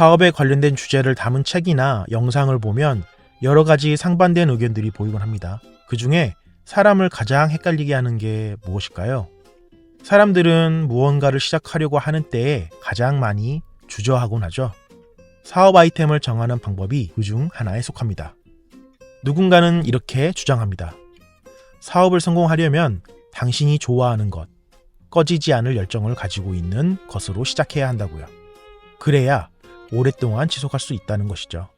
사업에 관련된 주제를 담은 책이나 영상을 보면 여러 가지 상반된 의견들이 보이곤 합니다. 그 중에 사람을 가장 헷갈리게 하는 게 무엇일까요? 사람들은 무언가를 시작하려고 하는 때에 가장 많이 주저하곤 하죠. 사업 아이템을 정하는 방법이 그 중 하나에 속합니다. 누군가는 이렇게 주장합니다. 사업을 성공하려면 당신이 좋아하는 것, 꺼지지 않을 열정을 가지고 있는 것으로 시작해야 한다고요. 그래야 오랫동안 지속할 수 있다는 것이죠.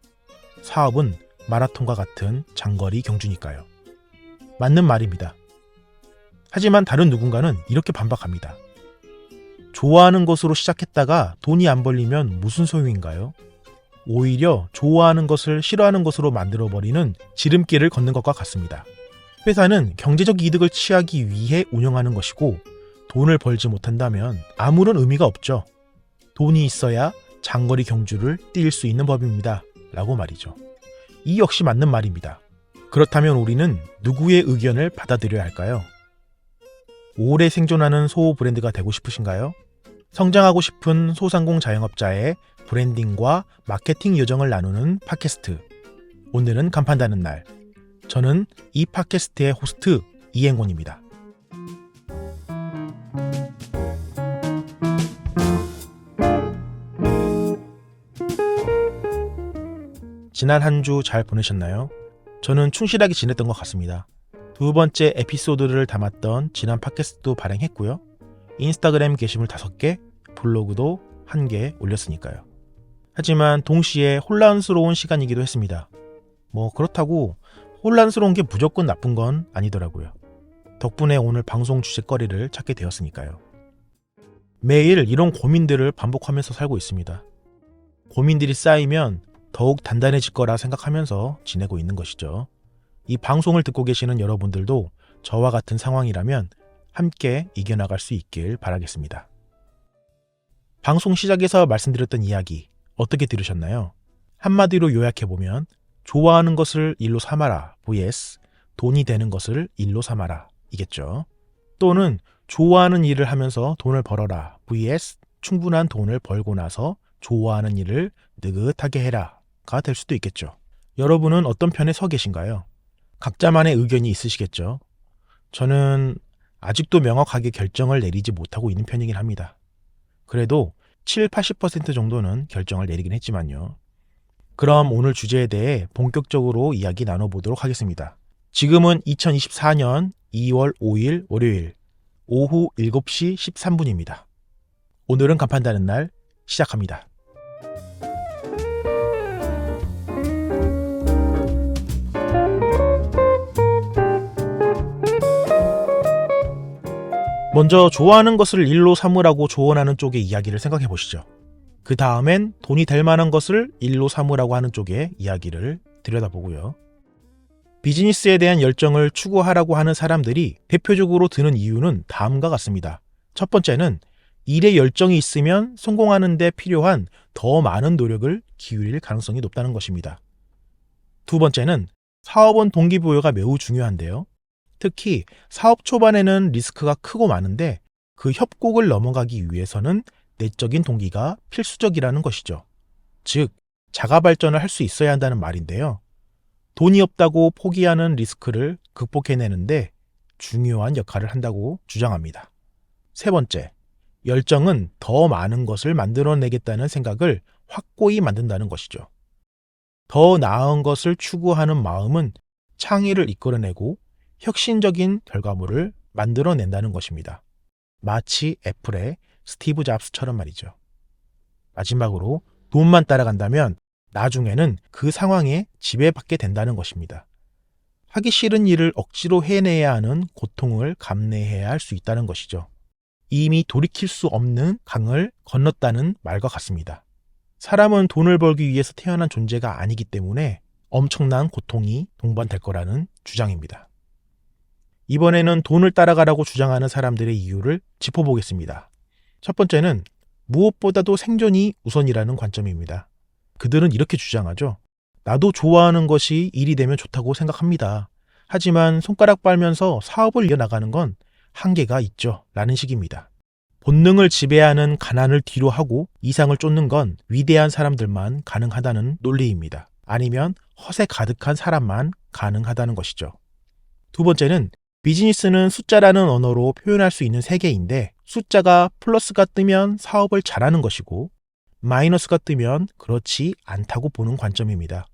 사업은 마라톤과 같은 장거리 경주니까요. 맞는 말입니다. 하지만 다른 누군가는 이렇게 반박합니다. 좋아하는 것으로 시작했다가 돈이 안 벌리면 무슨 소용인가요? 오히려 좋아하는 것을 싫어하는 것으로 만들어버리는 지름길을 걷는 것과 같습니다. 회사는 경제적 이득을 취하기 위해 운영하는 것이고 돈을 벌지 못한다면 아무런 의미가 없죠. 돈이 있어야 장거리 경주를 뛸 수 있는 법입니다. 라고 말이죠. 이 역시 맞는 말입니다. 그렇다면 우리는 누구의 의견을 받아들여야 할까요? 오래 생존하는 소 브랜드가 되고 싶으신가요? 성장하고 싶은 소상공 자영업자의 브랜딩과 마케팅 요정을 나누는 팟캐스트. 오늘은 간판 다는 날. 저는 이 팟캐스트의 호스트 이행곤입니다. 지난 한 주 잘 보내셨나요? 저는 충실하게 지냈던 것 같습니다. 두 번째 에피소드를 담았던 지난 팟캐스트도 발행했고요. 인스타그램 게시물 5개, 블로그도 1개 올렸으니까요. 하지만 동시에 혼란스러운 시간이기도 했습니다. 뭐 그렇다고 혼란스러운 게 무조건 나쁜 건 아니더라고요. 덕분에 오늘 방송 주제거리를 찾게 되었으니까요. 매일 이런 고민들을 반복하면서 살고 있습니다. 고민들이 쌓이면 더욱 단단해질 거라 생각하면서 지내고 있는 것이죠. 이 방송을 듣고 계시는 여러분들도 저와 같은 상황이라면 함께 이겨나갈 수 있길 바라겠습니다. 방송 시작에서 말씀드렸던 이야기 어떻게 들으셨나요? 한마디로 요약해보면 좋아하는 것을 일로 삼아라 vs 돈이 되는 것을 일로 삼아라 이겠죠. 또는 좋아하는 일을 하면서 돈을 벌어라 vs 충분한 돈을 벌고 나서 좋아하는 일을 느긋하게 해라가 될 수도 있겠죠. 여러분은 어떤 편에 서 계신가요? 각자만의 의견이 있으시겠죠. 저는 아직도 명확하게 결정을 내리지 못하고 있는 편이긴 합니다. 그래도 7, 80% 정도는 결정을 내리긴 했지만요. 그럼 오늘 주제에 대해 본격적으로 이야기 나눠보도록 하겠습니다. 지금은 2024년 2월 5일 월요일 오후 7시 13분입니다. 오늘은 간판다는 날 시작합니다. 먼저 좋아하는 것을 일로 삼으라고 조언하는 쪽의 이야기를 생각해 보시죠. 그 다음엔 돈이 될 만한 것을 일로 삼으라고 하는 쪽의 이야기를 들여다보고요. 비즈니스에 대한 열정을 추구하라고 하는 사람들이 대표적으로 드는 이유는 다음과 같습니다. 첫 번째는 일에 열정이 있으면 성공하는 데 필요한 더 많은 노력을 기울일 가능성이 높다는 것입니다. 두 번째는 사업은 동기부여가 매우 중요한데요. 특히 사업 초반에는 리스크가 크고 많은데 그 협곡을 넘어가기 위해서는 내적인 동기가 필수적이라는 것이죠. 즉, 자가 발전을 할 수 있어야 한다는 말인데요. 돈이 없다고 포기하는 리스크를 극복해내는데 중요한 역할을 한다고 주장합니다. 세 번째, 열정은 더 많은 것을 만들어내겠다는 생각을 확고히 만든다는 것이죠. 더 나은 것을 추구하는 마음은 창의를 이끌어내고 혁신적인 결과물을 만들어낸다는 것입니다. 마치 애플의 스티브 잡스처럼 말이죠. 마지막으로 돈만 따라간다면 나중에는 그 상황에 지배받게 된다는 것입니다. 하기 싫은 일을 억지로 해내야 하는 고통을 감내해야 할 수 있다는 것이죠. 이미 돌이킬 수 없는 강을 건넜다는 말과 같습니다. 사람은 돈을 벌기 위해서 태어난 존재가 아니기 때문에 엄청난 고통이 동반될 거라는 주장입니다. 이번에는 돈을 따라가라고 주장하는 사람들의 이유를 짚어보겠습니다. 첫 번째는 무엇보다도 생존이 우선이라는 관점입니다. 그들은 이렇게 주장하죠. 나도 좋아하는 것이 일이 되면 좋다고 생각합니다. 하지만 손가락 빨면서 사업을 이어나가는 건 한계가 있죠. 라는 식입니다. 본능을 지배하는 가난을 뒤로 하고 이상을 쫓는 건 위대한 사람들만 가능하다는 논리입니다. 아니면 허세 가득한 사람만 가능하다는 것이죠. 두 번째는 비즈니스는 숫자라는 언어로 표현할 수 있는 세계인데 숫자가 플러스가 뜨면 사업을 잘하는 것이고 마이너스가 뜨면 그렇지 않다고 보는 관점입니다.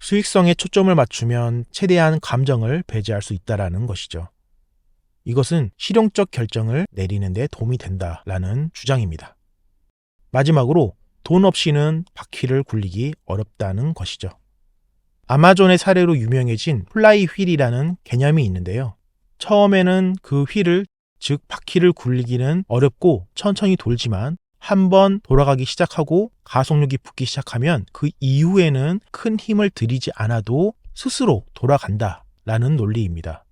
수익성에 초점을 맞추면 최대한 감정을 배제할 수 있다라는 것이죠. 이것은 실용적 결정을 내리는 데 도움이 된다라는 주장입니다. 마지막으로 돈 없이는 바퀴를 굴리기 어렵다는 것이죠. 아마존의 사례로 유명해진 플라이 휠이라는 개념이 있는데요. 처음에는 그 휠을 즉 바퀴를 굴리기는 어렵고 천천히 돌지만 한번 돌아가기 시작하고 가속력이 붙기 시작하면 그 이후에는 큰 힘을 들이지 않아도 스스로 돌아간다 라는 논리입니다.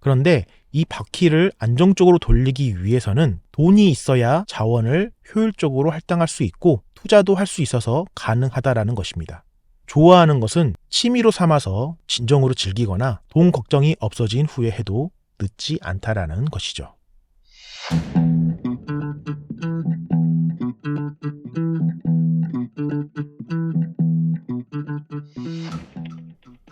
그런데 이 바퀴를 안정적으로 돌리기 위해서는 돈이 있어야 자원을 효율적으로 할당할 수 있고 투자도 할 수 있어서 가능하다라는 것입니다. 좋아하는 것은 취미로 삼아서 진정으로 즐기거나 돈 걱정이 없어진 후에 해도 늦지 않다라는 것이죠.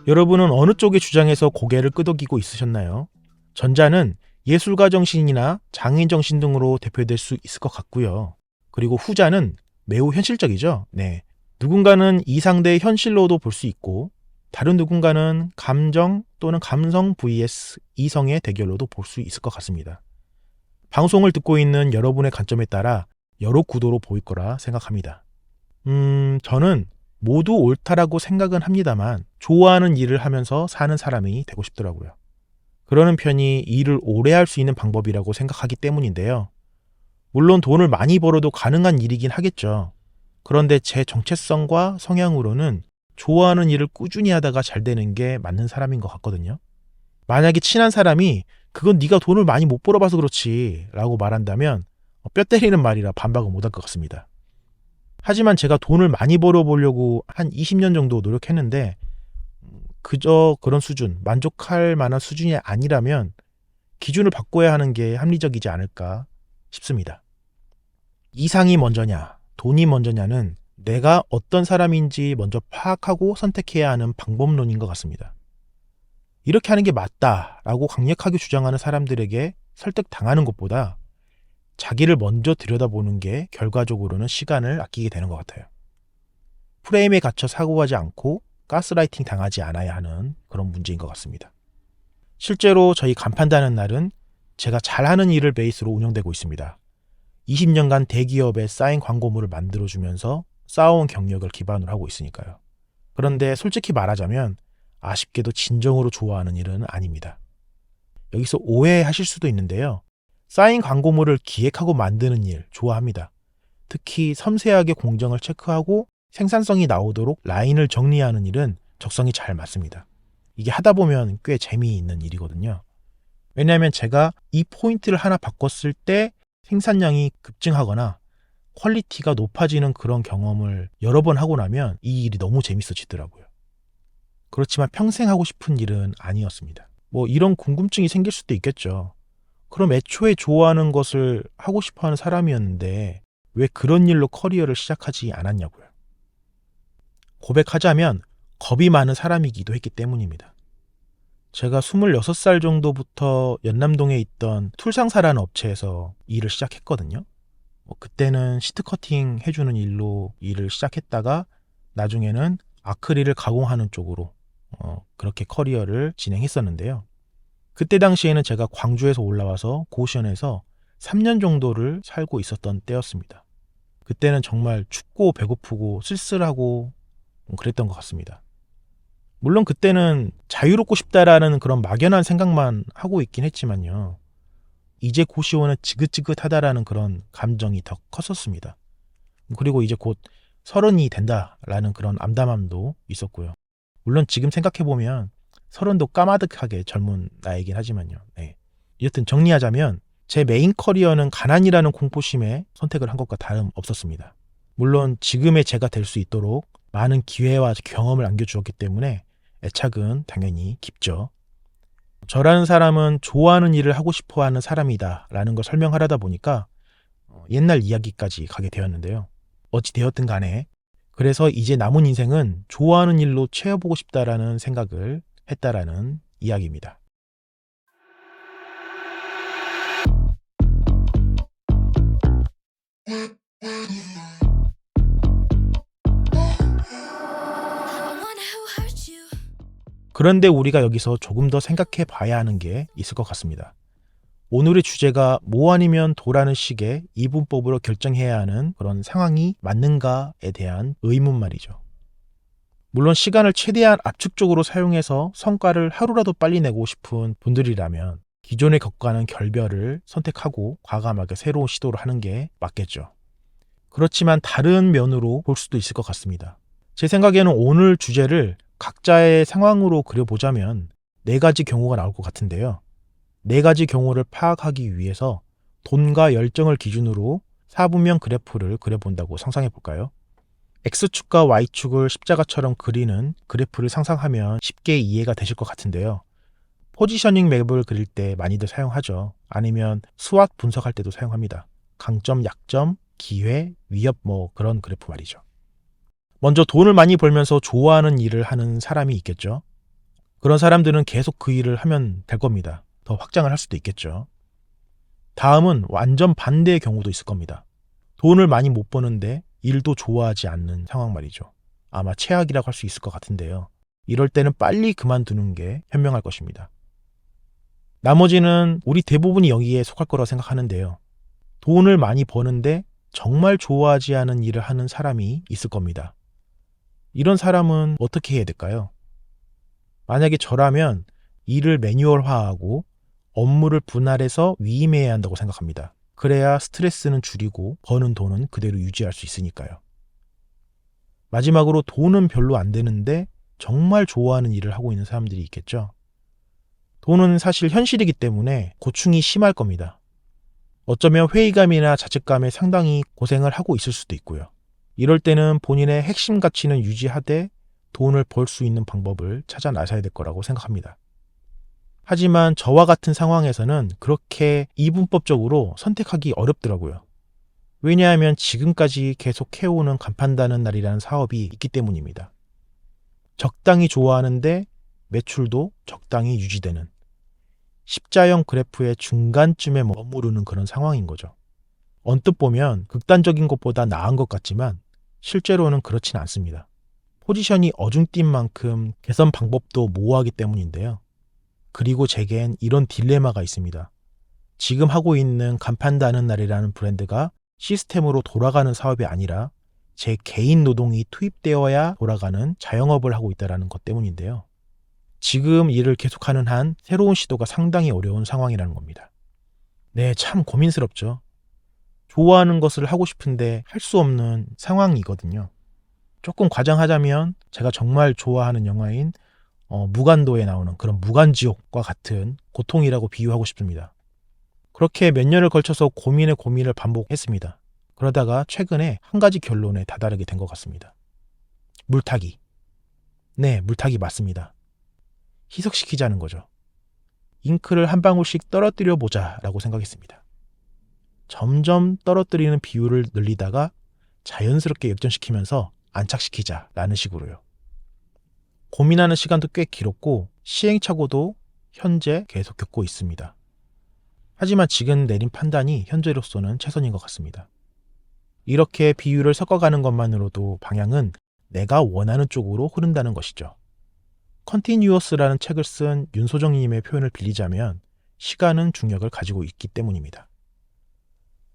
여러분은 어느 쪽의 주장에서 고개를 끄덕이고 있으셨나요? 전자는 예술가 정신이나 장인 정신 등으로 대표될 수 있을 것 같고요. 그리고 후자는 매우 현실적이죠. 네. 누군가는 이 상대의 현실로도 볼 수 있고 다른 누군가는 감정 또는 감성 vs 이성의 대결로도 볼 수 있을 것 같습니다. 방송을 듣고 있는 여러분의 관점에 따라 여러 구도로 보일 거라 생각합니다. 음, 저는 모두 옳다라고 생각은 합니다만 좋아하는 일을 하면서 사는 사람이 되고 싶더라고요. 그러는 편이 일을 오래 할 수 있는 방법이라고 생각하기 때문인데요. 물론 돈을 많이 벌어도 가능한 일이긴 하겠죠. 그런데 제 정체성과 성향으로는 좋아하는 일을 꾸준히 하다가 잘 되는 게 맞는 사람인 것 같거든요. 만약에 친한 사람이 그건 네가 돈을 많이 못 벌어봐서 그렇지 라고 말한다면 뼈 때리는 말이라 반박을 못할 것 같습니다. 하지만 제가 돈을 많이 벌어보려고 한 20년 정도 노력했는데 그저 그런 수준, 만족할 만한 수준이 아니라면 기준을 바꿔야 하는 게 합리적이지 않을까 싶습니다. 이상이 먼저냐, 돈이 먼저냐는 내가 어떤 사람인지 먼저 파악하고 선택해야 하는 방법론인 것 같습니다. 이렇게 하는 게 맞다라고 강력하게 주장하는 사람들에게 설득당하는 것보다 자기를 먼저 들여다보는 게 결과적으로는 시간을 아끼게 되는 것 같아요. 프레임에 갇혀 사고하지 않고 가스라이팅 당하지 않아야 하는 그런 문제인 것 같습니다. 실제로 저희 간판다는 날은 제가 잘하는 일을 베이스로 운영되고 있습니다. 20년간 대기업에 쌓인 광고물을 만들어주면서 쌓아온 경력을 기반으로 하고 있으니까요. 그런데 솔직히 말하자면 아쉽게도 진정으로 좋아하는 일은 아닙니다. 여기서 오해하실 수도 있는데요. 쌓인 광고물을 기획하고 만드는 일 좋아합니다. 특히 섬세하게 공정을 체크하고 생산성이 나오도록 라인을 정리하는 일은 적성이 잘 맞습니다. 이게 하다 보면 꽤 재미있는 일이거든요. 왜냐하면 제가 이 포인트를 하나 바꿨을 때 생산량이 급증하거나 퀄리티가 높아지는 그런 경험을 여러 번 하고 나면 이 일이 너무 재밌어지더라고요. 그렇지만 평생 하고 싶은 일은 아니었습니다. 뭐 이런 궁금증이 생길 수도 있겠죠. 그럼 애초에 좋아하는 것을 하고 싶어 하는 사람이었는데 왜 그런 일로 커리어를 시작하지 않았냐고요. 고백하자면 겁이 많은 사람이기도 했기 때문입니다. 제가 26살 정도부터 연남동에 있던 툴상사라는 업체에서 일을 시작했거든요. 뭐 그때는 시트 커팅 해주는 일로 일을 시작했다가 나중에는 아크릴을 가공하는 쪽으로 어, 그렇게 커리어를 진행했었는데요. 그때 당시에는 제가 광주에서 올라와서 고시원에서 3년 정도를 살고 있었던 때였습니다. 그때는 정말 춥고 배고프고 쓸쓸하고 그랬던 것 같습니다. 물론 그때는 자유롭고 싶다라는 그런 막연한 생각만 하고 있긴 했지만요. 이제 고시원은 지긋지긋하다라는 그런 감정이 더 컸었습니다. 그리고 이제 곧 서른이 된다라는 그런 암담함도 있었고요. 물론 지금 생각해보면 서른도 까마득하게 젊은 나이긴 하지만요. 네. 여튼 정리하자면 제 메인 커리어는 가난이라는 공포심에 선택을 한 것과 다름 없었습니다. 물론 지금의 제가 될 수 있도록 많은 기회와 경험을 안겨주었기 때문에 애착은 당연히 깊죠. 저라는 사람은 좋아하는 일을 하고 싶어 하는 사람이다 라는 걸 설명하려다 보니까 어, 옛날 이야기까지 가게 되었는데요. 어찌 되었든 간에 그래서 이제 남은 인생은 좋아하는 일로 채워보고 싶다라는 생각을 했다라는 이야기입니다. 그런데 우리가 여기서 조금 더 생각해 봐야 하는 게 있을 것 같습니다. 오늘의 주제가 뭐 아니면 도라는 식의 이분법으로 결정해야 하는 그런 상황이 맞는가에 대한 의문 말이죠. 물론 시간을 최대한 압축적으로 사용해서 성과를 하루라도 빨리 내고 싶은 분들이라면 기존의 것과는 결별을 선택하고 과감하게 새로운 시도를 하는 게 맞겠죠. 그렇지만 다른 면으로 볼 수도 있을 것 같습니다. 제 생각에는 오늘 주제를 각자의 상황으로 그려보자면 네 가지 경우가 나올 것 같은데요. 네 가지 경우를 파악하기 위해서 돈과 열정을 기준으로 4분면 그래프를 그려본다고 상상해 볼까요? X축과 Y축을 십자가처럼 그리는 그래프를 상상하면 쉽게 이해가 되실 것 같은데요. 포지셔닝 맵을 그릴 때 많이들 사용하죠. 아니면 수학 분석할 때도 사용합니다. 강점, 약점, 기회, 위협 뭐 그런 그래프 말이죠. 먼저 돈을 많이 벌면서 좋아하는 일을 하는 사람이 있겠죠. 그런 사람들은 계속 그 일을 하면 될 겁니다. 더 확장을 할 수도 있겠죠. 다음은 완전 반대의 경우도 있을 겁니다. 돈을 많이 못 버는데 일도 좋아하지 않는 상황 말이죠. 아마 최악이라고 할 수 있을 것 같은데요. 이럴 때는 빨리 그만두는 게 현명할 것입니다. 나머지는 우리 대부분이 여기에 속할 거라고 생각하는데요. 돈을 많이 버는데 정말 좋아하지 않은 일을 하는 사람이 있을 겁니다. 이런 사람은 어떻게 해야 될까요? 만약에 저라면 일을 매뉴얼화하고 업무를 분할해서 위임해야 한다고 생각합니다. 그래야 스트레스는 줄이고 버는 돈은 그대로 유지할 수 있으니까요. 마지막으로 돈은 별로 안 되는데 정말 좋아하는 일을 하고 있는 사람들이 있겠죠. 돈은 사실 현실이기 때문에 고충이 심할 겁니다. 어쩌면 회의감이나 자책감에 상당히 고생을 하고 있을 수도 있고요. 이럴 때는 본인의 핵심 가치는 유지하되 돈을 벌 수 있는 방법을 찾아 나서야 될 거라고 생각합니다. 하지만 저와 같은 상황에서는 그렇게 이분법적으로 선택하기 어렵더라고요. 왜냐하면 지금까지 계속 해오는 간판다는 날이라는 사업이 있기 때문입니다. 적당히 좋아하는데 매출도 적당히 유지되는 십자형 그래프의 중간쯤에 머무르는 그런 상황인 거죠. 언뜻 보면 극단적인 것보다 나은 것 같지만 실제로는 그렇진 않습니다. 포지션이 어중뛴 만큼 개선 방법도 모호하기 때문인데요. 그리고 제겐 이런 딜레마가 있습니다. 지금 하고 있는 간판다는 날이라는 브랜드가 시스템으로 돌아가는 사업이 아니라 제 개인 노동이 투입되어야 돌아가는 자영업을 하고 있다는 것 때문인데요. 지금 일을 계속하는 한 새로운 시도가 상당히 어려운 상황이라는 겁니다. 네, 참 고민스럽죠. 좋아하는 것을 하고 싶은데 할 수 없는 상황이거든요. 조금 과장하자면 제가 정말 좋아하는 영화인 어, 무간도에 나오는 그런 무간지옥과 같은 고통이라고 비유하고 싶습니다. 그렇게 몇 년을 걸쳐서 고민에 고민을 반복했습니다. 그러다가 최근에 한 가지 결론에 다다르게 된 것 같습니다. 물타기. 네, 물타기 맞습니다. 희석시키자는 거죠. 잉크를 한 방울씩 떨어뜨려 보자라고 생각했습니다. 점점 떨어뜨리는 비율을 늘리다가 자연스럽게 역전시키면서 안착시키자라는 식으로요. 고민하는 시간도 꽤 길었고 시행착오도 현재 계속 겪고 있습니다. 하지만 지금 내린 판단이 현재로서는 최선인 것 같습니다. 이렇게 비율을 섞어가는 것만으로도 방향은 내가 원하는 쪽으로 흐른다는 것이죠. 컨티뉴어스라는 책을 쓴 윤소정님의 표현을 빌리자면 시간은 중력을 가지고 있기 때문입니다.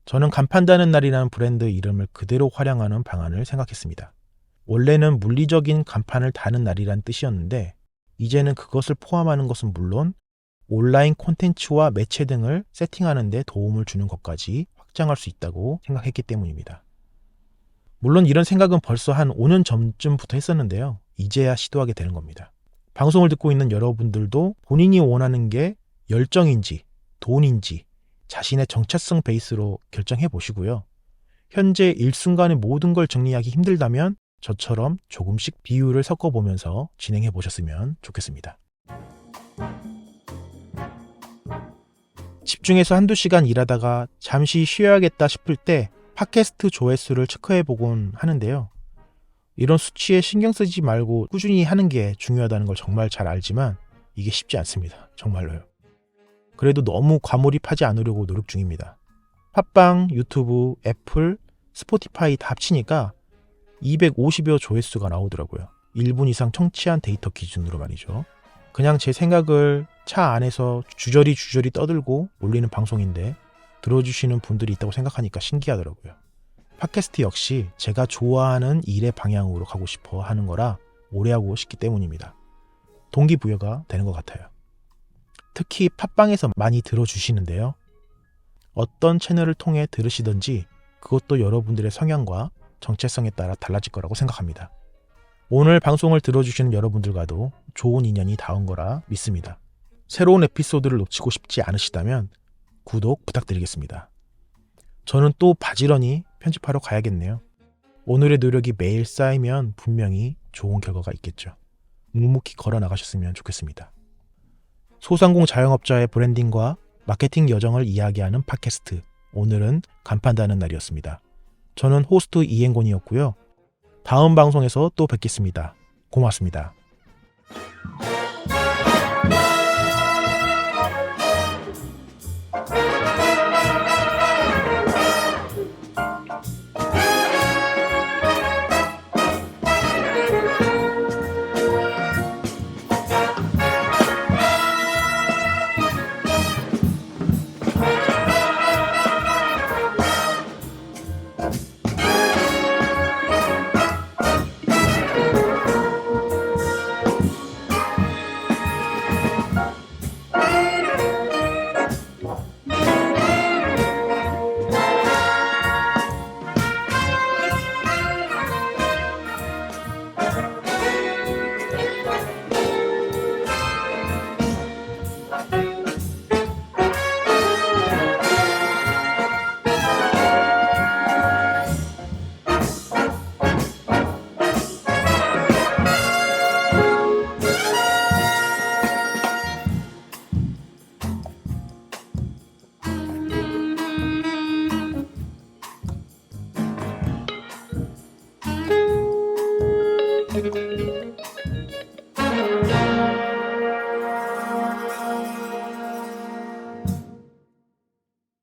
저는 간판다는 날이라는 브랜드 이름을 그대로 활용하는 방안을 생각했습니다. 원래는 물리적인 간판을 다는 날이란 뜻이었는데 이제는 그것을 포함하는 것은 물론 온라인 콘텐츠와 매체 등을 세팅하는 데 도움을 주는 것까지 확장할 수 있다고 생각했기 때문입니다. 물론 이런 생각은 벌써 한 5년 전쯤부터 했었는데요. 이제야 시도하게 되는 겁니다. 방송을 듣고 있는 여러분들도 본인이 원하는 게 열정인지 돈인지 자신의 정체성 베이스로 결정해 보시고요. 현재 일순간에 모든 걸 정리하기 힘들다면 저처럼 조금씩 비율을 섞어 보면서 진행해 보셨으면 좋겠습니다. 집중해서 한두 시간 일하다가 잠시 쉬어야겠다 싶을 때 팟캐스트 조회수를 체크해 보곤 하는데요. 이런 수치에 신경 쓰지 말고 꾸준히 하는 게 중요하다는 걸 정말 잘 알지만 이게 쉽지 않습니다. 정말로요. 그래도 너무 과몰입하지 않으려고 노력 중입니다. 팟빵, 유튜브, 애플, 스포티파이 다 합치니까 250여 조회수가 나오더라고요. 1분 이상 청취한 데이터 기준으로 말이죠. 그냥 제 생각을 차 안에서 주저리 주저리 떠들고 올리는 방송인데 들어주시는 분들이 있다고 생각하니까 신기하더라고요. 팟캐스트 역시 제가 좋아하는 일의 방향으로 가고 싶어 하는 거라 오래 하고 싶기 때문입니다. 동기부여가 되는 것 같아요. 특히 팟빵에서 많이 들어주시는데요. 어떤 채널을 통해 들으시든지 그것도 여러분들의 성향과 정체성에 따라 달라질 거라고 생각합니다. 오늘 방송을 들어주시는 여러분들과도 좋은 인연이 닿은 거라 믿습니다. 새로운 에피소드를 놓치고 싶지 않으시다면 구독 부탁드리겠습니다. 저는 또 바지런히 편집하러 가야겠네요. 오늘의 노력이 매일 쌓이면 분명히 좋은 결과가 있겠죠. 묵묵히 걸어 나가셨으면 좋겠습니다. 소상공 자영업자의 브랜딩과 마케팅 여정을 이야기하는 팟캐스트. 오늘은 간판다는 날이었습니다. 저는 호스트 이행곤이었고요. 다음 방송에서 또 뵙겠습니다. 고맙습니다.